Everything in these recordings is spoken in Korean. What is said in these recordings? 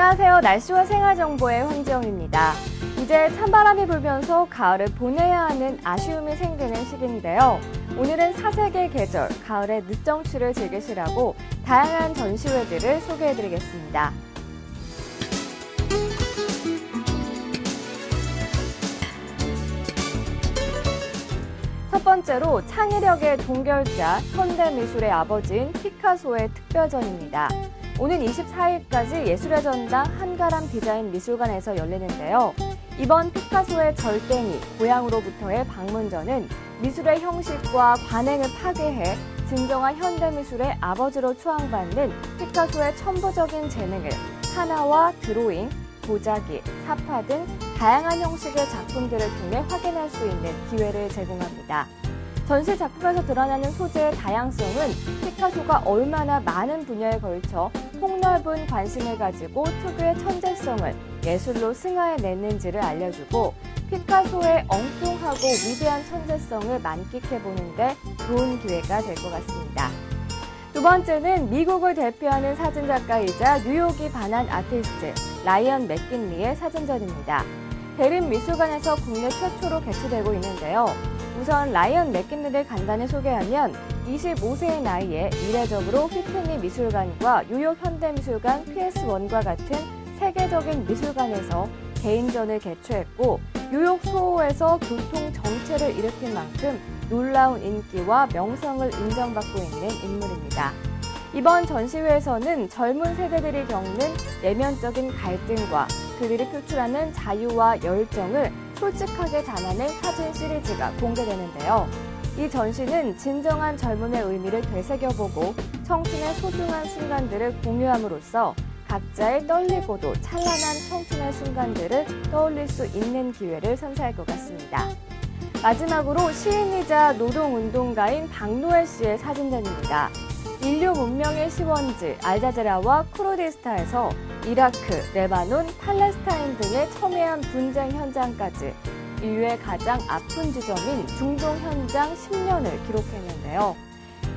안녕하세요. 날씨와 생활 정보의 황지영입니다. 이제 찬바람이 불면서 가을을 보내야 하는 아쉬움이 생기는 시기인데요. 오늘은 사색의 계절, 가을의 늦정취를 즐기시라고 다양한 전시회들을 소개해드리겠습니다. 첫 번째로 창의력의 종결자, 현대미술의 아버지인 피카소의 특별전입니다. 오는 24일까지 예술의 전당 한가람 디자인 미술관에서 열리는데요. 이번 피카소의 절대니, 고향으로부터의 방문전은 미술의 형식과 관행을 파괴해 진정한 현대미술의 아버지로 추앙받는 피카소의 천부적인 재능을 하나와 드로잉, 도자기, 사파 등 다양한 형식의 작품들을 통해 확인할 수 있는 기회를 제공합니다. 전시 작품에서 드러나는 소재의 다양성은 피카소가 얼마나 많은 분야에 걸쳐 폭넓은 관심을 가지고 특유의 천재성을 예술로 승화해냈는지를 알려주고 피카소의 엉뚱하고 위대한 천재성을 만끽해보는데 좋은 기회가 될 것 같습니다. 두 번째는 미국을 대표하는 사진작가이자 뉴욕이 반한 아티스트 라이언 맥긴리의 사진전입니다. 대림 미술관에서 국내 최초로 개최되고 있는데요. 우선 라이언 맥긴리를 간단히 소개하면 25세의 나이에 이례적으로 휘트니 미술관과 뉴욕 현대미술관 PS1과 같은 세계적인 미술관에서 개인전을 개최했고 뉴욕 소호에서 교통 정체를 일으킨 만큼 놀라운 인기와 명성을 인정받고 있는 인물입니다. 이번 전시회에서는 젊은 세대들이 겪는 내면적인 갈등과 그들이 표출하는 자유와 열정을 솔직하게 담아낸 사진 시리즈가 공개되는데요. 이 전시는 진정한 젊음의 의미를 되새겨보고 청춘의 소중한 순간들을 공유함으로써 각자의 떨리고도 찬란한 청춘의 순간들을 떠올릴 수 있는 기회를 선사할 것 같습니다. 마지막으로 시인이자 노동운동가인 박노엘 씨의 사진전입니다. 인류 문명의 시원지 알자제라와 쿠르디스타에서 이라크, 레바논, 팔레스타인 등의 첨예한 분쟁 현장까지 인류의 가장 아픈 지점인 중동 현장 10년을 기록했는데요.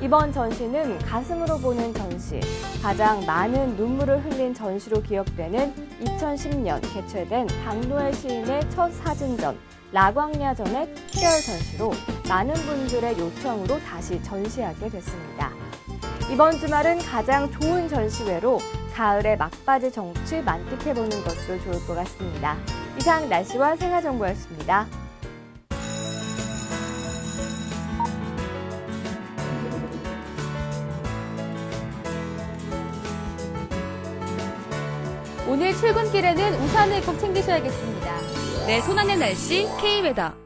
이번 전시는 가슴으로 보는 전시, 가장 많은 눈물을 흘린 전시로 기억되는 2010년 개최된 박노엘 시인의 첫 사진전, 라광야전의 특별 전시로 많은 분들의 요청으로 다시 전시하게 됐습니다. 이번 주말은 가장 좋은 전시회로 가을의 막바지 정취 만끽해보는 것도 좋을 것 같습니다. 이상 날씨와 생활정보였습니다. 오늘 출근길에는 우산을 꼭 챙기셔야겠습니다. 내 손안의 날씨 K웨더.